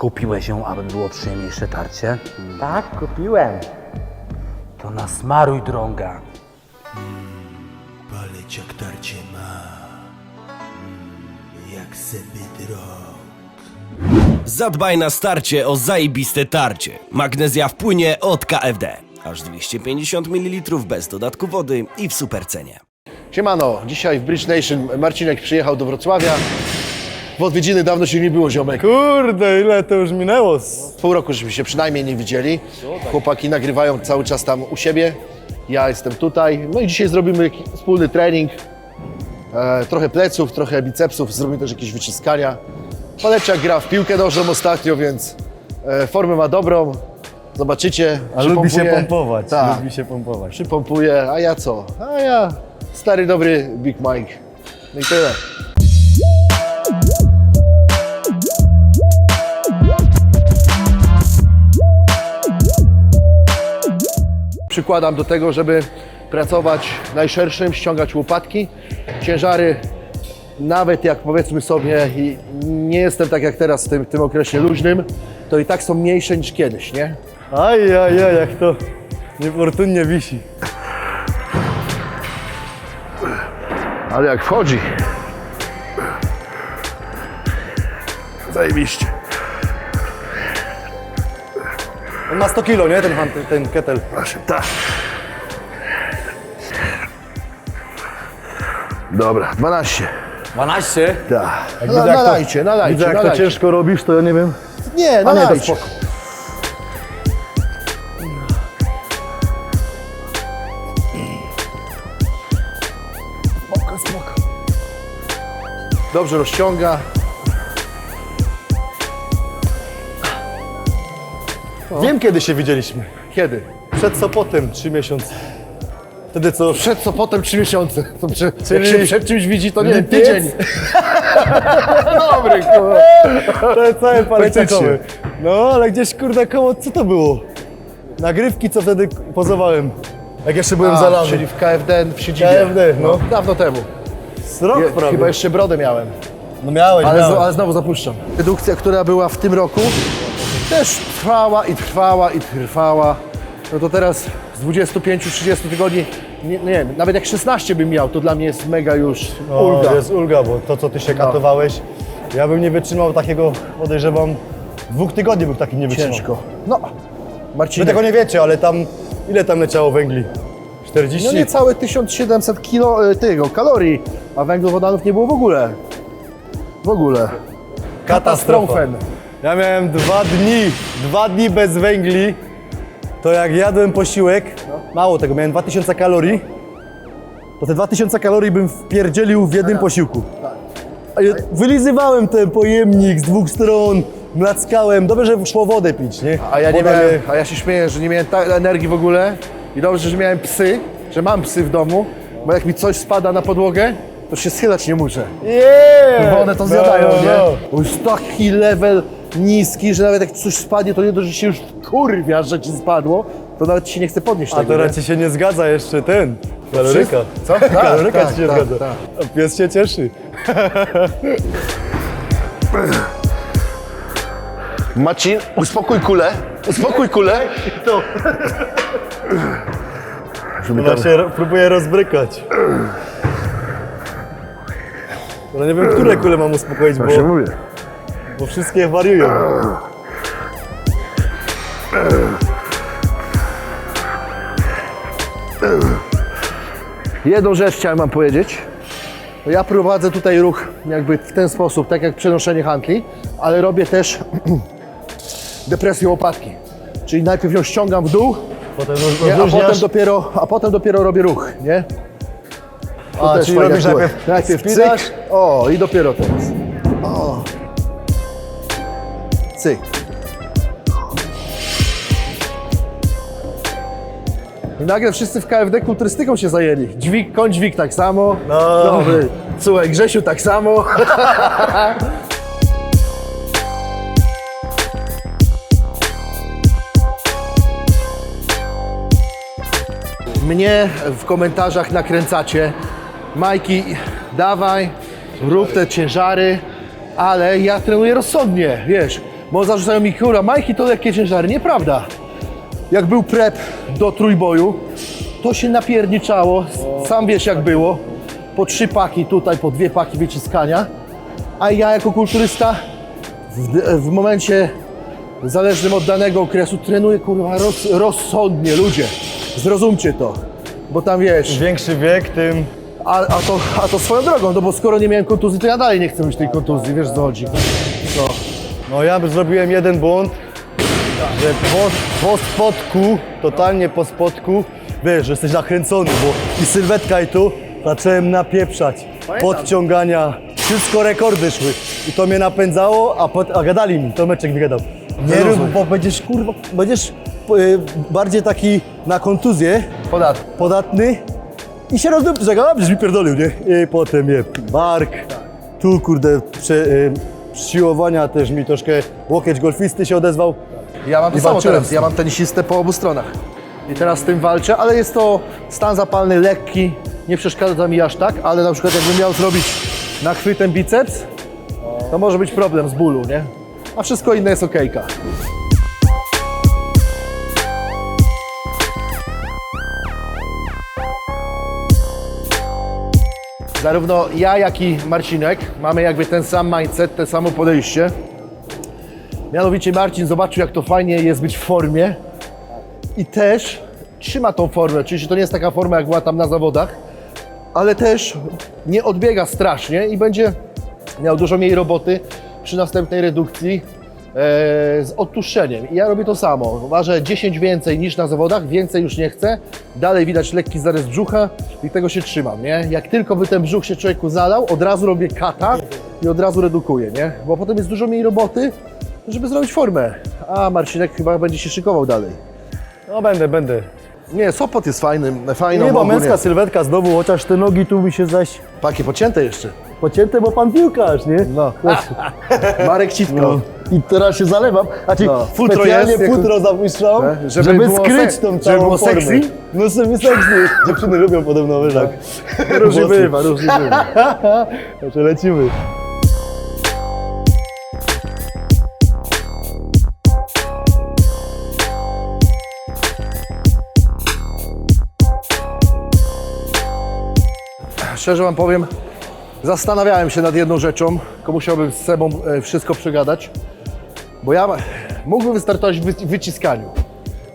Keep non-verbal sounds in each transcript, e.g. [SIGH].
Kupiłeś ją, aby było przyjemniejsze tarcie? Tak, kupiłem. To nasmaruj drąga. Paleć jak tarcie ma, mm, jak sobie drąg. Zadbaj na starcie o zajebiste tarcie. Magnezja w płynie od KFD. Aż 250 ml bez dodatku wody i w supercenie. Siemano, dzisiaj w Bridge Nation Marcinek przyjechał do Wrocławia. W odwiedziny dawno się nie było, ziomek. Kurde, ile to już minęło? Z- Pół roku żeśmy się przynajmniej nie widzieli. Chłopaki nagrywają cały czas tam u siebie. Ja jestem tutaj. No i dzisiaj zrobimy wspólny trening. E, trochę pleców, trochę bicepsów, zrobimy też jakieś wyciskania. Paleczak gra w piłkę nożną ostatnio, więc e, formę ma dobrą. Zobaczycie. A lubi się przypompuje. pompować, Tak. lubi się pompować. Przypompuję, a ja co? A ja stary, dobry Big Mike. No i tyle. Przykładam do tego, żeby pracować najszerszym, ściągać łopatki, ciężary, nawet jak powiedzmy sobie, i nie jestem tak jak teraz w tym, w tym okresie luźnym, to i tak są mniejsze niż kiedyś, nie? Aj, aj, aj, jak to niefortunnie wisi. Ale jak wchodzi. Zajebiście. On ma 100 kilo, nie? Ten, hand- ten ketel. Proszę, tak. Dobra, 12. 12? Tak. Jak No, widzę, jak to- nalajcie, nalajcie, Widzę, jak to nalajcie. ciężko robisz, to ja nie wiem. Nie, A nie, to nalajcie. spoko. Spoko, spoko. Dobrze rozciąga. Wiem, kiedy się widzieliśmy. Kiedy? Przed Sopotem, 3 miesiące. Wtedy co? Przed co potem 3 miesiące. To jak Czyli- się przed czymś widzi, to nie wiem, Lipiec? tydzień. [LAUGHS] Dobry, kurwa. To jest cały paletakowy. No, ale gdzieś, kurde, koło, co to było? Nagrywki, co wtedy pozowałem. Jak jeszcze byłem A, zalany. czyli w KFD w siedzibie. KFD, no. Dawno temu. Z rok Je, prawie. chyba jeszcze brodę miałem. No miałeś, Ale, miałeś. ale znowu zapuszczam. Redukcja, która była w tym roku, też trwała i trwała i trwała. No to teraz z 25-30 tygodni, nie, nie, nawet jak 16 bym miał, to dla mnie jest mega już ulga. jest ulga, bo to, co ty się No. katowałeś, ja bym nie wytrzymał takiego, podejrzewam, dwóch tygodni bym taki nie wytrzymał. Ciężko. No, Wy Marcinek, tego nie wiecie, ale tam, ile tam leciało węgli? 40? no niecałe 1700 kilo, y, tego, kalorii, a węglowodanów nie było w ogóle. W ogóle. Katastrofa. Katastrofen. Ja miałem dwa dni, dwa dni bez węgli, to jak jadłem posiłek, mało tego, miałem 2000 kalorii, to te 2000 kalorii bym wpierdzielił w jednym posiłku. A ja wylizywałem ten pojemnik z dwóch stron, mlackałem, dobrze, że szło wodę pić, nie? A ja nie Woda miałem, a ja się śmieję, że nie miałem tak energii w ogóle i dobrze, że miałem psy, że mam psy w domu, bo jak mi coś spada na podłogę, to się schylać nie muszę. Yeah! Bo one to zjadają, no, nie? no. Bo jest taki level niski, że nawet jak coś spadnie, to nie to, że się już kurwia, że ci spadło, to nawet ci się nie chce podnieść A tego, to nie? raczej się nie zgadza jeszcze ten, kaloryka. Co? [LAUGHS] Tak, Kaloryka tak, ci się tak, zgadza. tak. A pies się cieszy. [LAUGHS] Marcin, uspokój kulę, uspokój kulę. To. Żeby Ona się próbuje rozbrykać. Ale nie wiem, które kule mam uspokoić, bo, Właśnie mówię. bo wszystkie wariują. Jedną rzecz chciałem wam powiedzieć. Ja prowadzę tutaj ruch jakby w ten sposób, tak jak przenoszenie handli, ale robię też [CLEARS THROAT] depresję łopatki. Czyli najpierw ją ściągam w dół, Potem nie? a, potem dopiero, a potem dopiero robię ruch, nie? To A, też czyli robisz najpierw, najpierw o i dopiero teraz. O. Cyk. I nagle wszyscy w KFD kulturystyką się zajęli. Dźwig, koń dźwig tak samo. No. Dobry. Słuchaj, Grzesiu tak samo. [LAUGHS] Mnie w komentarzach nakręcacie. Majki, dawaj, rób te ciężary, ale ja trenuję rozsądnie, wiesz. Bo zarzucają mi, kurwa, Majki to lekkie ciężary. Nieprawda. Jak był prep do trójboju, to się napierniczało. Sam wiesz jak było. Po trzy paki tutaj, po dwie paki wyciskania. A ja jako kulturysta w, w momencie zależnym od danego okresu trenuję kurwa roz, rozsądnie, ludzie. Zrozumcie to. Bo tam wiesz, Większy wiek, tym a, a, to, a to swoją drogą, no bo skoro nie miałem kontuzji, to ja dalej nie chcę mieć tej kontuzji, wiesz co chodzi. No. No ja zrobiłem jeden błąd, że po, po spotku, totalnie po spotku, wiesz, że jesteś nakręcony, bo i sylwetka i tu zacząłem napieprzać, podciągania, wszystko rekordy szły. I to mnie napędzało, a, pod, a gadali mi, to meczek mi gadał. Nie rób, bo będziesz kurwa, będziesz y, bardziej taki na kontuzję. Podatny i się rozdupcy, mi pierdolił, nie? I potem je bark, tu kurde, prze, y, siłowania też mi troszkę łokieć golfisty się odezwał. Ja mam to I samo walczyłem teraz, z ja mam tenisistę po obu stronach. I teraz z tym walczę, ale jest to stan zapalny lekki, nie przeszkadza mi aż tak, ale na przykład jakbym miał zrobić nachwytem biceps, to może być problem z bólu, nie? A wszystko inne jest okejka. Zarówno ja, jak i Marcinek mamy jakby ten sam mindset, te samo podejście. Mianowicie Marcin zobaczył, jak to fajnie jest być w formie i też trzyma tą formę. Oczywiście to nie jest taka forma, jak była tam na zawodach, ale też nie odbiega strasznie i będzie miał dużo mniej roboty przy następnej redukcji z odtłuszczeniem. I ja robię to samo. Ważę 10 więcej niż na zawodach, więcej już nie chcę. Dalej widać lekki zarys brzucha i tego się trzymam, nie? Jak tylko by ten brzuch się człowieku zalał, od razu robię kata i od razu redukuję, nie? Bo potem jest dużo mniej roboty, żeby zrobić formę. A Marcinek chyba będzie się szykował dalej. No będę, będę. Nie, Sopot jest fajnym, fajną Nie, bo męska sylwetka znowu, chociaż te nogi tu mi się zaś Pakie pocięte jeszcze. Pocięte, bo pan piłkarz, nie? No. [LAUGHS] Marek Citka. No. I teraz się zalewam. Znaczy, No. Futro specjalnie jest, jako- futro zapuszczam, Tak, żeby, żeby było skryć tą żeby całą było formę. sexy? No sobie sexy. Dziewczyny lubią podobno wyżak. [LAUGHS] Różnie bywa, różnie bywa. Także [LAUGHS] lecimy. Szczerze Wam powiem, zastanawiałem się nad jedną rzeczą, tylko musiałbym z sobą e, wszystko przegadać, bo ja mógłbym wystartować w wy- wyciskaniu,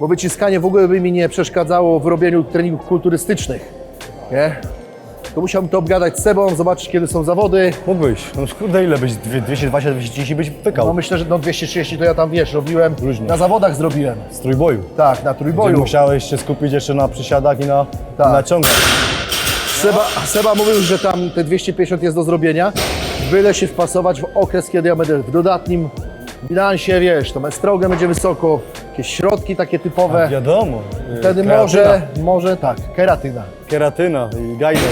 bo wyciskanie w ogóle by mi nie przeszkadzało w robieniu treningów kulturystycznych, nie? To musiałbym to obgadać z sobą, zobaczyć kiedy są zawody. Mógłbyś. No kurde, ile byś? Dwie- 220, 230 byś wykał. No myślę, że no 230 to ja tam wiesz, robiłem, Różnie. na zawodach zrobiłem. Z trójboju. Tak, na Gdzie trójboju. musiałeś się skupić jeszcze na przysiadach i na, Tak. na ciągach. Seba, Seba mówił, że tam te 250 jest do zrobienia, byle się wpasować w okres, kiedy ja będę w dodatnim bilansie, wiesz, tam estrogen będzie wysoko, jakieś środki takie typowe, Wiadomo. y, wtedy może, może tak, keratyna. Keratyna i gajner.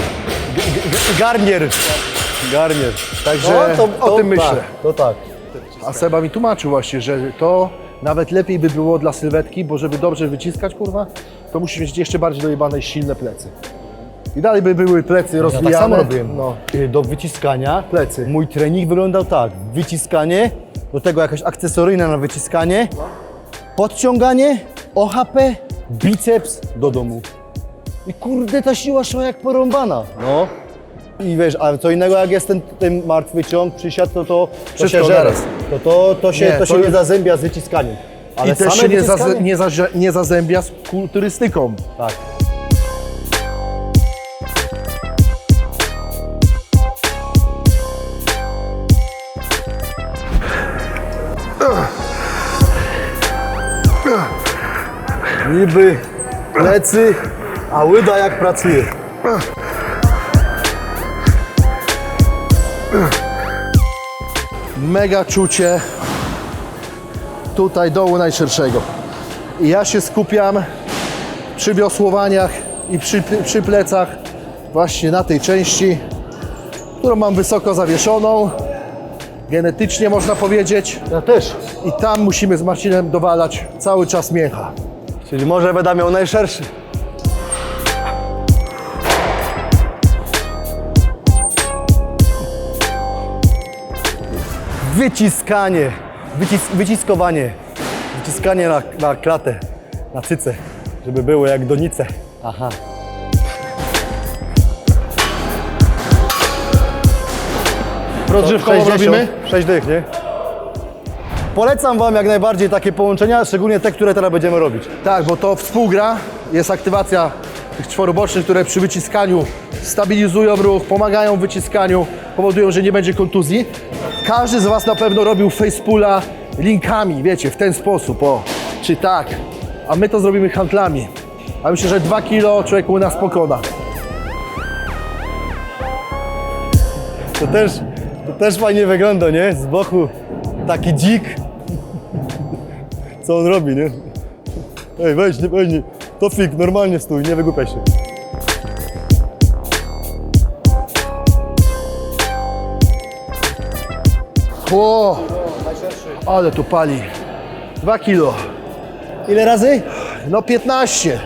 G- g- garnier. Garnier. Także No, o tym myślę. Tak, to tak. A Seba mi tłumaczył właśnie, że to nawet lepiej by było dla sylwetki, bo żeby dobrze wyciskać, kurwa, to musisz mieć jeszcze bardziej dojebane i silne plecy. I dalej by były plecy Ja rozwijane. tak samo robiłem. No. Y, Do wyciskania Plecy. mój trening wyglądał tak. Wyciskanie, do tego jakaś akcesoryjna na wyciskanie, podciąganie, OHP, biceps do domu. I kurde, ta siła szła jak porąbana. No. I wiesz, a co innego jak jest ten, ten martwy ciąg, przysiad, to to, to się naraz. To, to, to się, Nie, to to się nie zazębia z wyciskaniem. Ale I też się nie, nie, nie zazębia z kulturystyką. Tak. Niby plecy, a łyda jak pracuje. Mega czucie tutaj dołu najszerszego. I ja się skupiam przy wiosłowaniach i przy, przy plecach właśnie na tej części, którą mam wysoko zawieszoną, genetycznie można powiedzieć. Ja też. I tam musimy z Marcinem dowalać cały czas mięcha. Czyli może będę miał najszerszy. Wyciskanie. wycis wyciskowanie, wyciskanie na, na klatę, na cyce, żeby było jak donice. Aha. Rozgrzewkową 60, robimy? 6 dych, nie? Polecam Wam jak najbardziej takie połączenia, szczególnie te, które teraz będziemy robić. Tak, bo to współgra, jest aktywacja tych czworobocznych, które przy wyciskaniu stabilizują ruch, pomagają w wyciskaniu, powodują, że nie będzie kontuzji. Każdy z Was na pewno robił facepula linkami, wiecie, w ten sposób, o, czy tak. A my to zrobimy handlami. A myślę, że 2 kilo człowieku nas pokona. To też, to też fajnie wygląda, nie? Z boku taki dzik. Co on robi, nie? Ej, weź, nie, weź, nie. Tofik, normalnie stój, nie wygłupiaj się. O, ale tu pali. 2 kilo. Ile razy? No 15.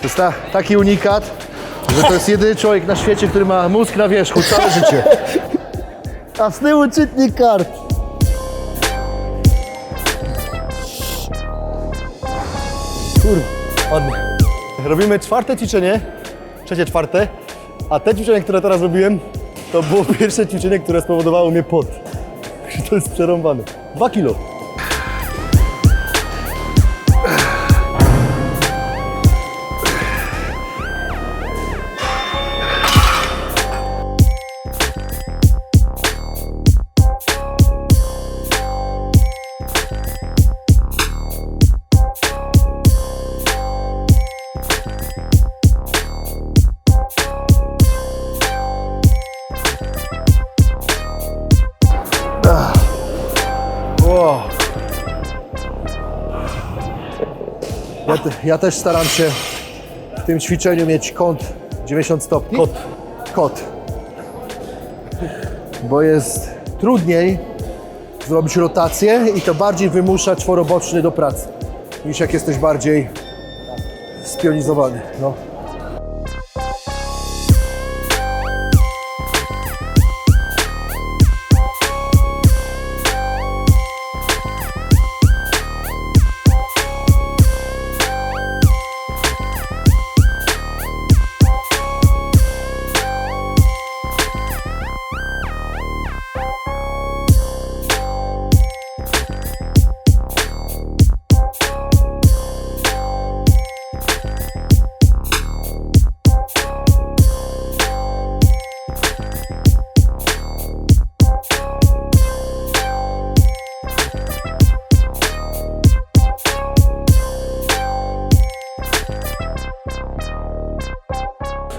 To jest ta, taki unikat, że to jest jedyny człowiek na świecie, który ma mózg na wierzchu całe życie. A z tyłu czytnik kart. Kurwa, ładnie. Robimy czwarte ćwiczenie, trzecie, czwarte, a te ćwiczenie, które teraz robiłem, to było [LAUGHS] pierwsze ćwiczenie, które spowodowało mnie pot. [LAUGHS] To jest przerąbane. Dwa kilo. Ja, te, ja też staram się w tym ćwiczeniu mieć kąt 90 stopni. Kot. Kot. Bo jest trudniej zrobić rotację i to bardziej wymusza czworoboczny do pracy niż jak jesteś bardziej spionizowany. No.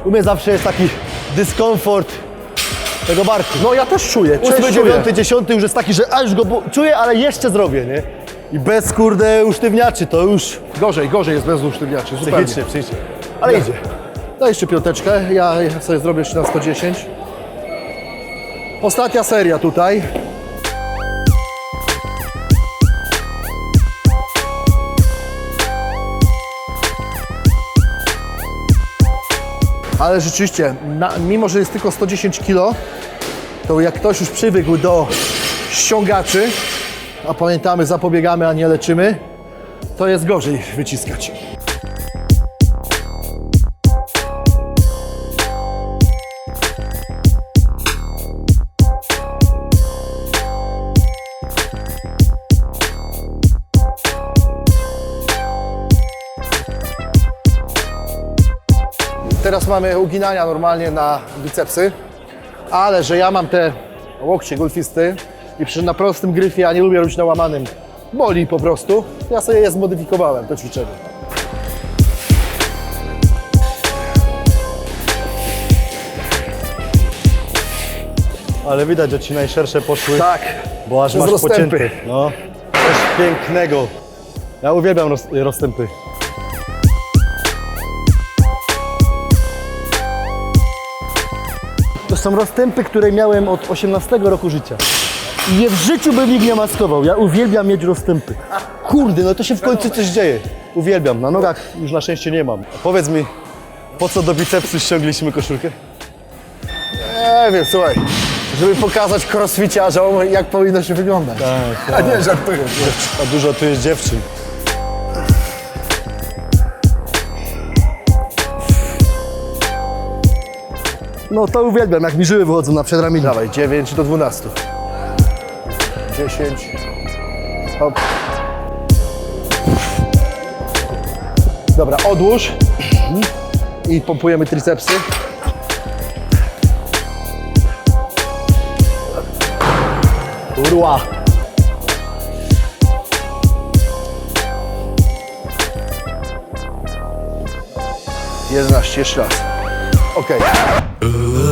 U mnie zawsze jest taki dyskomfort tego barku. no ja też czuję. Ósmy, dziewiąty, dziesiąty już jest taki, że a już go czuję, ale jeszcze zrobię, nie? I bez kurde usztywniaczy, to już Gorzej, gorzej jest bez usztywniaczy. zupełnie. psychicznie, psychicznie. Ale idzie. Daj jeszcze piąteczkę, ja ja sobie zrobię jeszcze na 110. Ostatnia seria tutaj. Ale rzeczywiście, na, mimo że jest tylko 110 kg, to jak ktoś już przywykł do ściągaczy, a pamiętamy, zapobiegamy, a nie leczymy, to jest gorzej wyciskać. Teraz mamy uginania normalnie na bicepsy, ale że ja mam te łokcie golfisty i przy na prostym gryfie, a nie lubię robić na łamanym, boli po prostu, ja sobie je zmodyfikowałem, to ćwiczenie. Ale widać, że ci najszersze poszły, Tak, bo aż masz rozstępy. pocięty. No, coś pięknego. Ja uwielbiam roz, rozstępy. Są rozstępy, które miałem od 18 roku życia. I je w życiu bym nikt nie maskował. Ja uwielbiam mieć rozstępy. Kurde, no to się w końcu coś dzieje. Uwielbiam. Na nogach już na szczęście nie mam. Powiedz mi, po co do bicepsu ściągliśmy koszulkę? Nie wiem, słuchaj, żeby pokazać crossficiarzom, jak powinno się wyglądać. Tak, A nie, żartuję. A dużo tu jest dziewczyn. No to uwielbiam, jak mi żyły wychodzą na przedramieniu. Dawaj, 9 do 12. 10. Hop. Dobra, odłóż. I pompujemy tricepsy. Urła. 11, jeszcze raz. Okej. Ooh.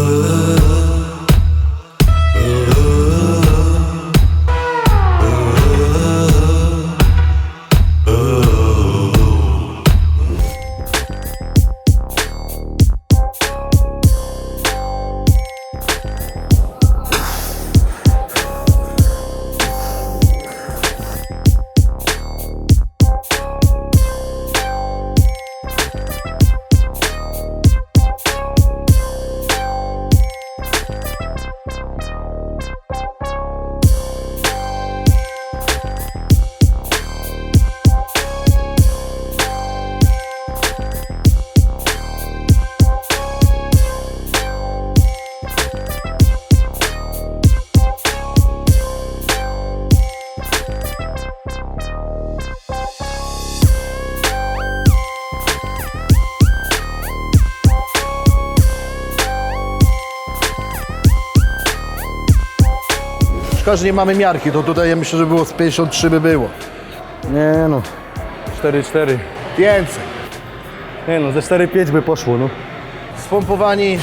Szkoda, że nie mamy miarki, to tutaj ja myślę, że było z 53 by było. Nie no, 4-4. Więcej. Nie no, ze 4-5 by poszło, no. Spompowani, yy,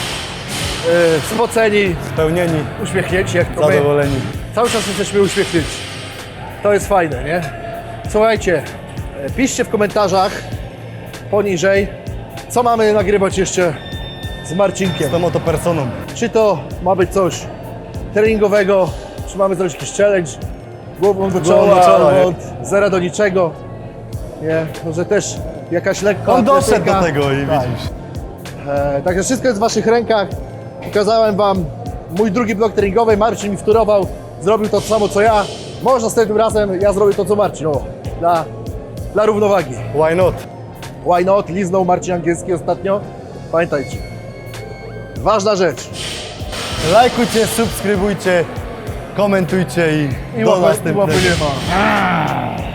spoceni, Spełnieni, uśmiechnięci, jak to my. zadowoleni. Cały czas jesteśmy uśmiechnięci. To jest fajne, nie? Słuchajcie, e, piszcie w komentarzach poniżej, co mamy nagrywać jeszcze z Marcinkiem. Z tą oto personą. Czy to ma być coś treningowego, czy mamy zrobić jakiś challenge głową do czoła, do czoła, albo od zera do niczego. Nie, może też jakaś lekka On doszedł do tego i Tak. widzisz. E, także wszystko jest w Waszych rękach. Pokazałem Wam mój drugi blok treningowy. Marcin mi wtórował, zrobił to samo co ja. Może następnym razem ja zrobię to co Marcin. O, dla, dla równowagi. Why not? Why not? Liznął Marcin Angielski ostatnio. Pamiętajcie. Ważna rzecz. Lajkujcie, subskrybujcie, komentujcie i, I do łapy, następnego. łapy nie ma.